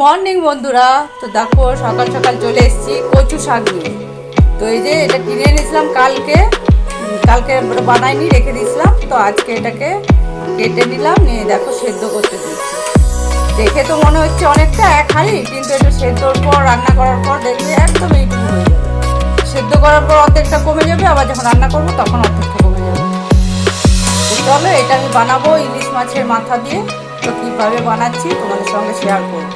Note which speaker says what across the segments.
Speaker 1: Morning বন্ধুরা। তো দেখো, সকাল সকাল চলে এসেছি কচু শাক নিয়ে। তো এই যে এটা কিনে এনেছিলাম কালকে। কালকে বানাইনি, রেখে দিয়েছিলাম। তো আজকে এটাকে কেটে নিলাম, নিয়ে দেখো সেদ্ধ করতে দিচ্ছি দেখে তো মনে হচ্ছে অনেকটা এক হাঁড়ি, কিন্তু এটা সেদ্ধর পর, রান্না করার পর দেখলে একদম এইটুকু হয়ে যাবে। সেদ্ধ করার পর অর্ধেকটা কমে যাবে, আবার যখন রান্না করব তখন অর্ধেকটা কমে যাবে। চলো, এটা আমি বানাবো ইলিশ মাছের মাথা দিয়ে। তো কীভাবে বানাচ্ছি তোমাদের সঙ্গে শেয়ার করব।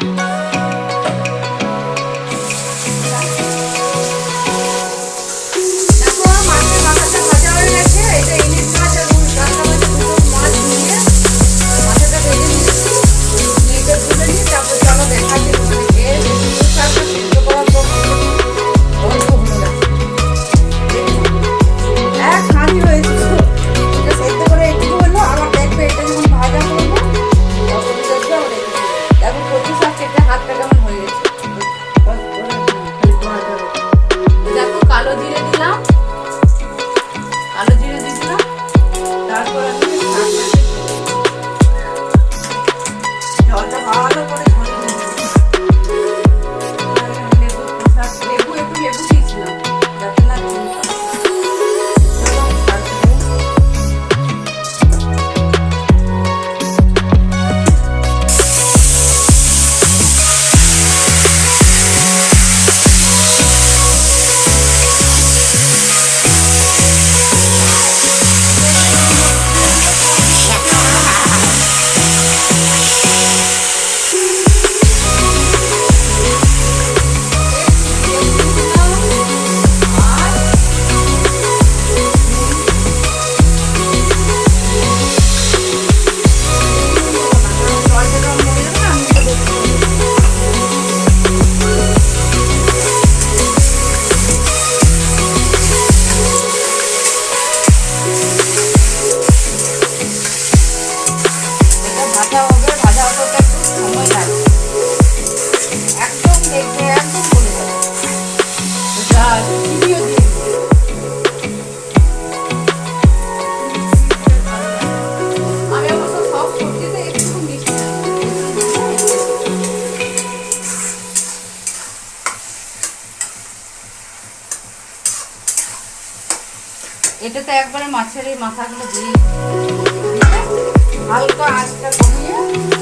Speaker 1: এটা তো একবারে মাছের এই মাথাগুলো দিয়ে হালকা আঁচটা কমিয়ে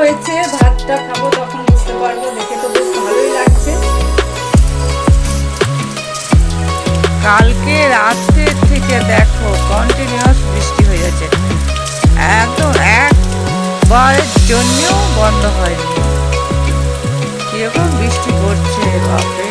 Speaker 1: হয়েছে, ভাতটা খাব তখন বুঝতে পারব, দেখে তো বেশ ভালোই লাগছে।
Speaker 2: কালকে রাত্রে থেকে দেখো কন্টিনিউয়াস বৃষ্টি হয়ে যাচ্ছে একদম একবারের জন্যও বন্ধ হয়নি। কীরকম বৃষ্টি পড়ছে, বাপরে।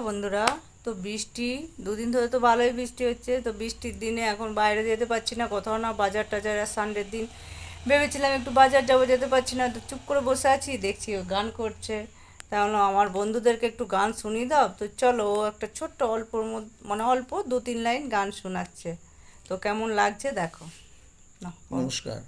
Speaker 1: বন্ধুরা। তো বৃষ্টি, দুদিন ধরে তো ভালোই বৃষ্টি হচ্ছে। তো বৃষ্টির দিনে এখন বাইরে যেতে পারছি না, কোথাও না, বাজার টাজার আর সানডের দিন। ভেবেছিলাম একটু বাজার যাব, যেতে পারছি না। তো চুপ করে বসে আছি, দেখছি ও গান করছে। তাহলে আমার বন্ধুদেরকে একটু গান শুনিয়ে দাও। তো চলো, ও একটা ছোট্ট অল্পর মধ্যে মানে অল্প দু তিন লাইন গান শোনাচ্ছে। তো কেমন লাগছে দেখো।
Speaker 3: নমস্কার।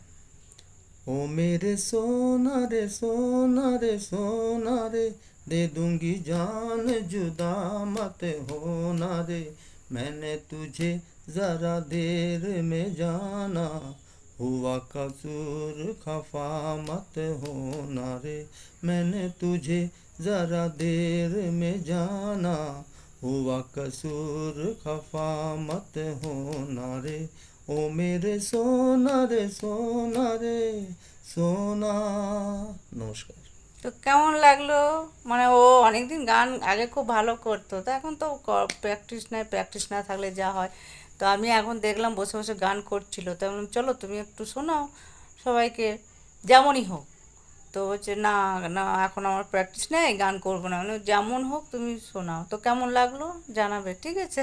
Speaker 3: ও মেরে সোনা রে সোনা রে সোনা রে। दे दूँगी जान, जुदा मत होना रे। मैंने तुझे ज़रा देर में जाना, हुआ कसूर खफा मत होना रे। मैंने तुझे ज़रा देर में जाना, हुआ कसूर खफा मत होना रे। ओ मेरे सोना रे सोना रे, सोना। नमस्कार।
Speaker 1: তো কেমন লাগল? মানে ও অনেকদিন গান আগে খুব ভালো করতো তো এখন তো প্র্যাকটিস নাই প্র্যাকটিস না থাকলে যা হয়। তো আমি এখন দেখলাম বসে বসে গান করছিল তো বললাম, চলো তুমি একটু শোনাও সবাইকে যেমনই হোক। তো হচ্ছে না না এখন আমার প্র্যাকটিস নেই গান করব না। যেমন হোক তুমি শোনাও। তো কেমন লাগল? জানাবে ঠিক আছে।